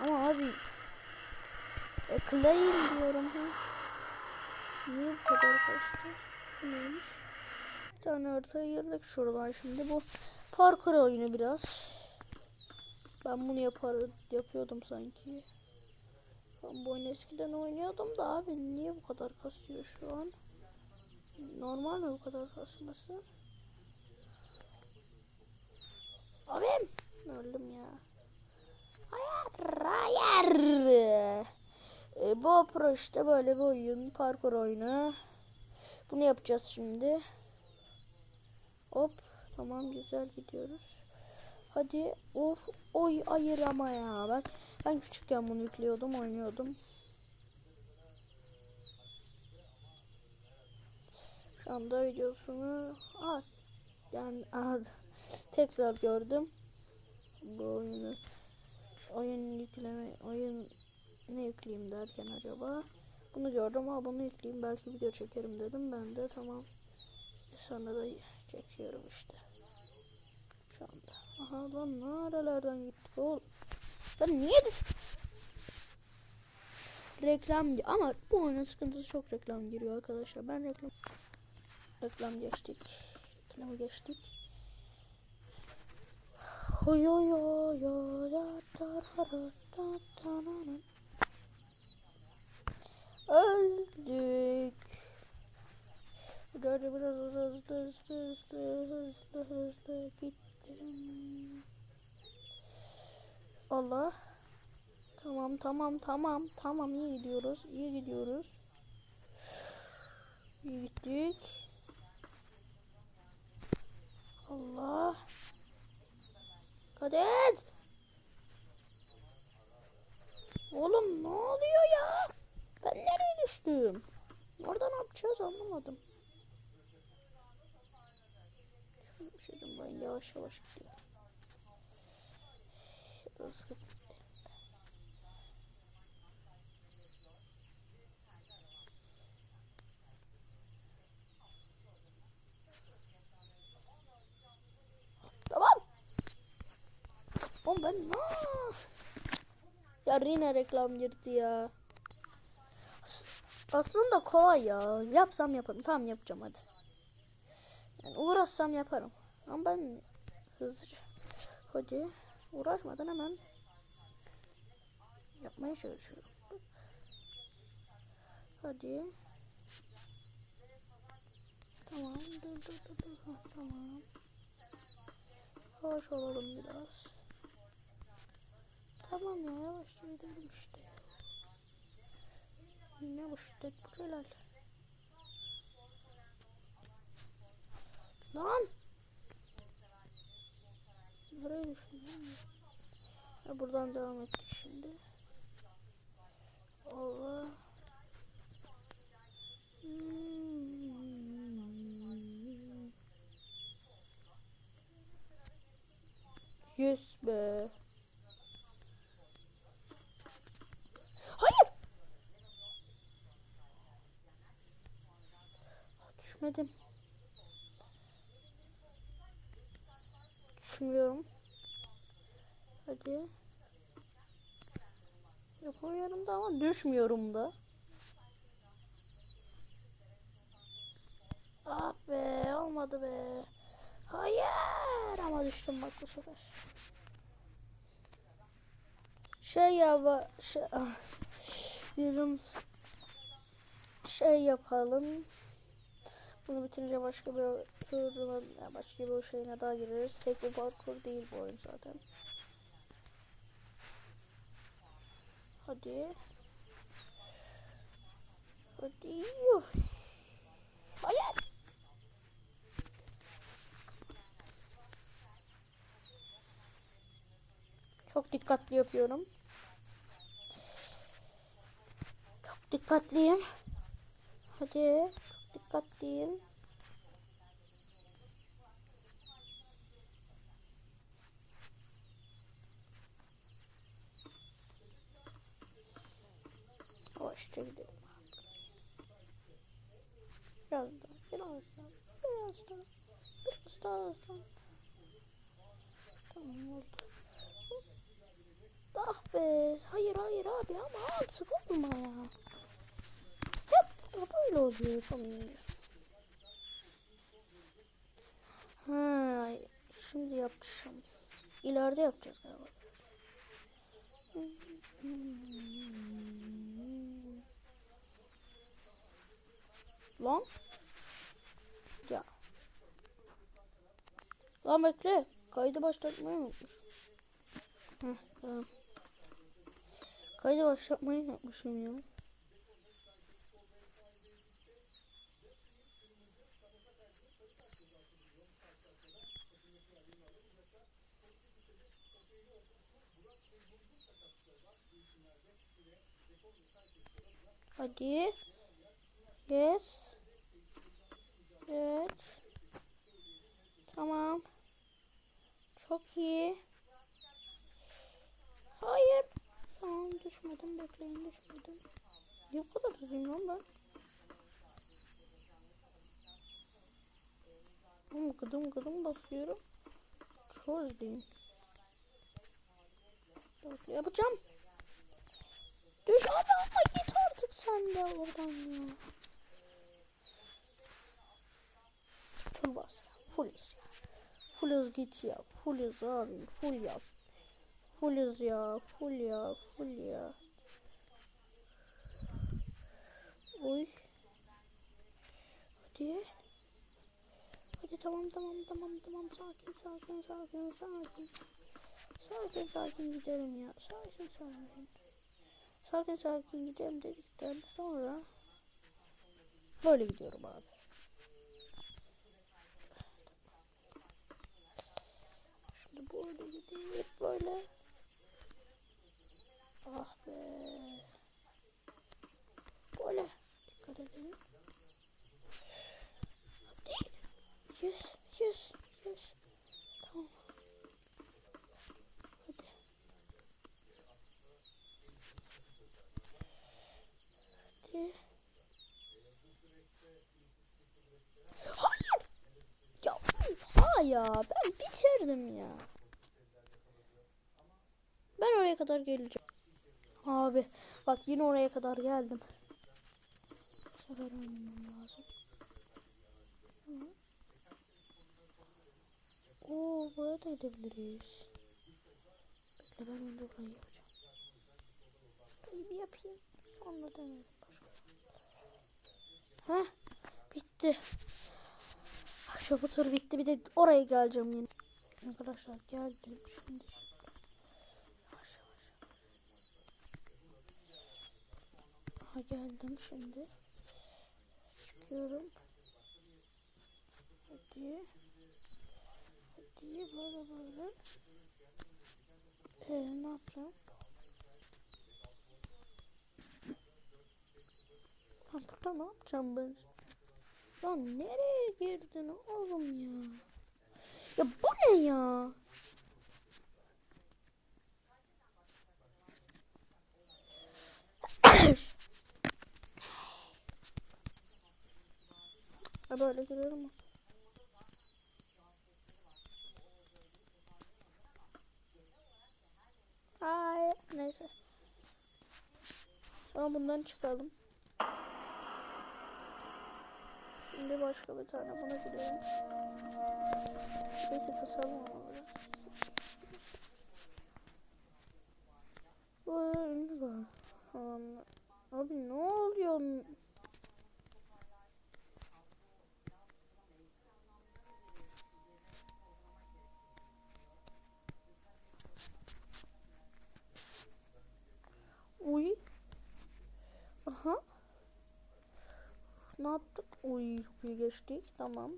Ama abi Ekleyin diyorum ha. Niye bu kadar kaçtı? Neymiş? Bir tane ortaya girdik şuradan şimdi. Bu parkur oyunu biraz. Ben bunu yapar, yapıyordum sanki. Ben bu oyunu eskiden oynuyordum da abi niye bu kadar kasıyor şu an? Normal mi bu kadar kasması? Abim! Öldüm ya. Hayır, hayır. E, bu Pro işte böyle bir oyun, parkur oyunu. Bunu yapacağız şimdi. Hop, tamam güzel gidiyoruz. Hadi, of, oy hayır ama ya. Ben, ben küçükken bunu yüklüyordum, oynuyordum. Şu anda videosunu, ah, yani ah, tekrar gördüm. Bu oyunu oyun yükleme oyun ne yükleyeyim derken acaba? Bunu gördüm ama bunu yükleyeyim belki video çekerim. dedim. Ben de tamam. Sonra da çekiyorum işte. Şu anda. Aha lan nerelerden gittik oğlum? Ben niye düş reklam ama bu oyunun sıkıntısı çok reklam giriyor arkadaşlar. Ben reklam reklam geçtik. Reklamı geçtik Oy oy oy oy ya da da da da da da da. Öldük. Hadi biraz hızlı hızlı hızlı hızlı hızlı gittim. Allah. Tamam tamam tamam tamam iyi gidiyoruz iyi gidiyoruz. İyi gittik. Allah. Kadet. Oğlum ne oluyor ya? Ben nereye düştüm? Orada ne yapacağız anlamadım. Şuradan ben yavaş yavaş gidiyorum. Hızlı. Tamam. Oğlum ben ne? Ya reklam girdi ya. As- Aslında kolay ya. Yapsam yaparım. Tamam yapacağım hadi. Yani uğraşsam yaparım. Ama ben hızlıca. Hadi. Uğraşmadan hemen yapmaya çalışıyorum. Hadi. Tamam. Dur dur dur dur. Tamam. Yavaş olalım biraz. Tamam ya yavaşça gidelim işte. Ne bu şiddet bu celal. Lan! Nereye düştün lan? Ya buradan devam ettik şimdi. Allah. Yes be. Düşmedim. Düşmüyorum. Hadi. Yapamıyorum da ama düşmüyorum da. Ah be olmadı be. Hayır ama düştüm bak bu sefer. Şey ya şey, ah, diyorum şey yapalım. Bunu bitince başka bir turuna, ya başka bir şeyine daha gireriz. Tek bir parkur değil bu oyun zaten. Hadi. Hadi. Hayır. Çok dikkatli yapıyorum. Çok dikkatliyim. Hadi. Dikkatliyim. Yavaşça gidelim. Biraz daha, biraz daha, biraz daha, biraz daha hızlan. Tamam oldu. Ah be. Hayır hayır abi ama altı vurma ya. Böyle oluyor sanırım. Ha, şimdi yapacağım. İleride yapacağız galiba. Lan. Ya. Lan bekle. Kaydı başlatmayı unutmuş. Heh, tamam. Kaydı başlatmayı unutmuşum ya. Hadi. Yes. Evet. Tamam. Çok iyi. Hayır. Tamam düşmedim. Bekleyin düşmedim. Niye bu kadar üzgünüm ben? Ama gıdım gıdım basıyorum. Çok hızlıyım. Yapacağım. Düş abi ama git artık sen de oradan ya. Full bas ya. Full is ya. Full hız git ya. Full hız abi. Full yap. Full hız ya. Full ya. Full ya. Oy. Hadi. Hadi tamam tamam tamam tamam sakin sakin sakin sakin. Sakin sakin gidelim ya. Sakin sakin. Sakin sakin gidelim dedikten sonra böyle gidiyorum abi. Şimdi böyle gideyim böyle. Ah be. Böyle. Dikkat edelim. Hadi. Yes, yes, yes. Tamam. Hadi. Hadi. Hayır. Ya ya ben bitirdim ya. Ben oraya kadar geleceğim. Abi bak yine oraya kadar geldim. Bu sefer oynamam lazım. Oo buraya da gidebiliriz. Bekle ben önce burayı yapacağım. Burayı bir yapayım. Sonra başka. Heh bitti. Bu tur bitti. Bir de oraya geleceğim yine. Arkadaşlar geldim. Şimdi yavaş yavaş. Aha geldim şimdi. Çıkıyorum. Hadi. Hadi böyle böyle. Ee, ne yapacağım? Ha, burada ne yapacağım ben? Lan nereye girdin oğlum ya? Ya bu ne ya? Ha böyle giriyorum. Ay neyse. Ama bundan çıkalım. Şimdi başka bir tane buna gidelim. Sesi kısalım ama biraz. Anla- Abi ne oluyor? Ne yaptık? Uy çok iyi geçtik. Tamam.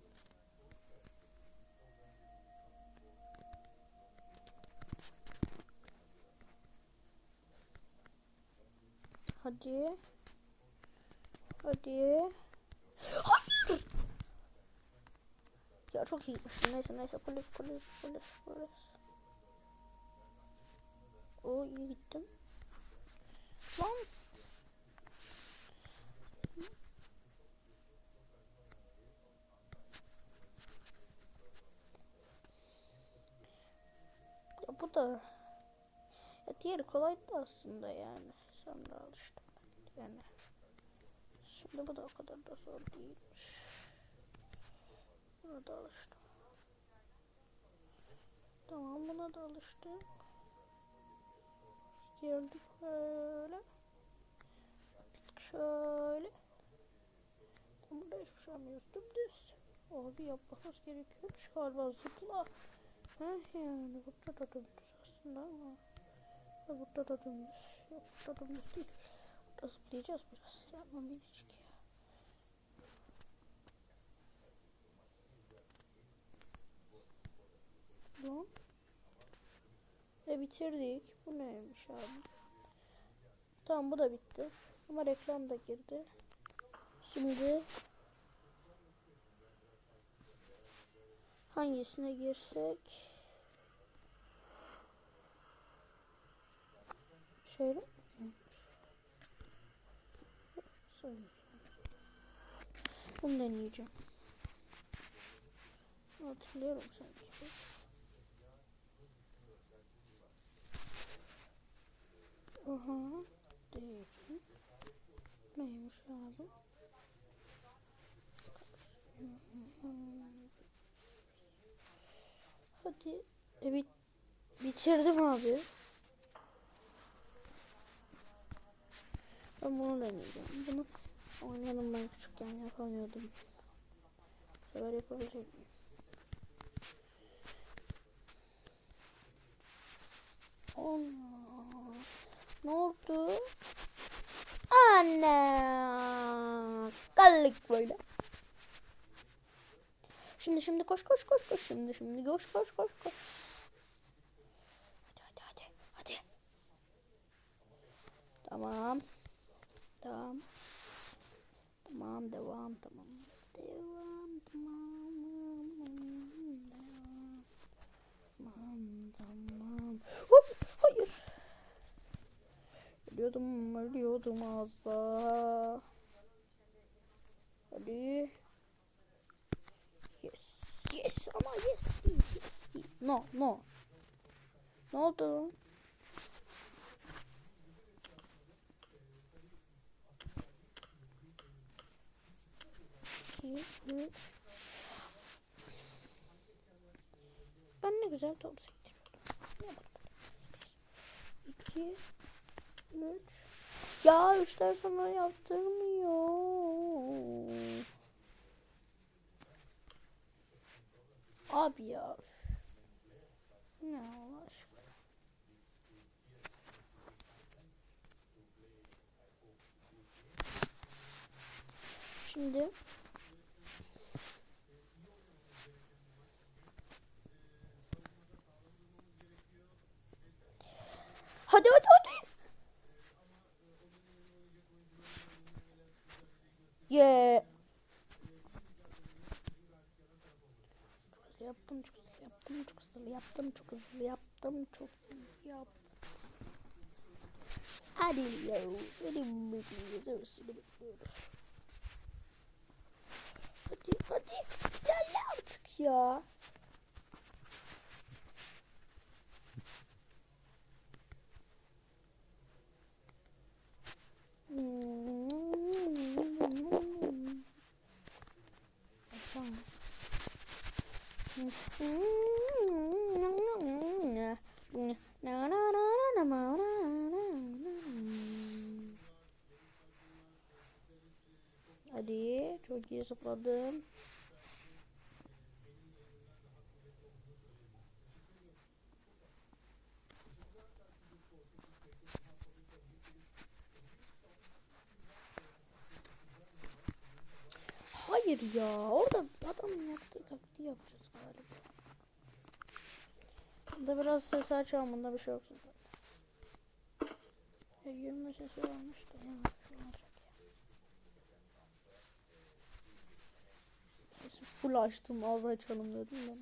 Hadi. Hadi. Hayır. Ya çok iyi gitmiştim. Neyse neyse polis polis polis polis. O iyi gittim. Lan. Bu da Ya diğeri kolaydı aslında yani. Sonra alıştım. Yani. Şimdi bu da o kadar da zor değilmiş. Buna da alıştım. Tamam buna da alıştık. Geldik böyle. Şöyle. Burada hiçbir şey yapmıyoruz. Dümdüz. Abi yapmamız gerekiyormuş galiba zıpla. Heh yani burada da dümdüz aslında ama. Ha, burada da dümdüz. Yok burada dümdüz değil. Burada zıplayacağız biraz. Yapma minicik ya. Lan. E bitirdik. Bu neymiş abi? Tamam bu da bitti. Ama reklam da girdi. Şimdi hangisine girsek? Şöyle. Bunu deneyeceğim. Hatırlıyorum sanki. Aha. Diyeceğim. Neymiş abi? Hadi. E, bit bitirdim abi. Ben bunu deneyeceğim. Bunu oynadım ben küçükken yapamıyordum. Bu sefer yapabilecek miyim? Allah. Ne oldu? Anne. Kallık böyle. Şimdi şimdi koş koş koş koş şimdi şimdi koş koş koş koş. Hadi hadi hadi hadi. Tamam. Tamam. Tamam devam tamam. Devam tamam. Tamam tamam. Hop, hayır. Ölüyordum ölüyordum az daha. Hadi. Yes. Yes ama yes. Yes değil. No no. Ne oldu? Ben ne güzel top bak. İki, üç. Ya üçten sonra yaptırmıyor. Abi ya. Ne Allah. Şimdi yaptım, çok hızlı yaptım, çok hızlı yaptım, çok hızlı yaptım, çok hızlı yaptım. Hadi ya, hırsını bekliyoruz. Hadi, hadi, gel artık ya. Hadi çok iyi zıpladım. Hayır ya orada adam yaptığı taktiği yapacağız galiba. Bunda biraz ses açalım bunda bir şey yok. Ya yürüme sesi varmış da ya olacak ya. Full açtım az açalım dedim ben.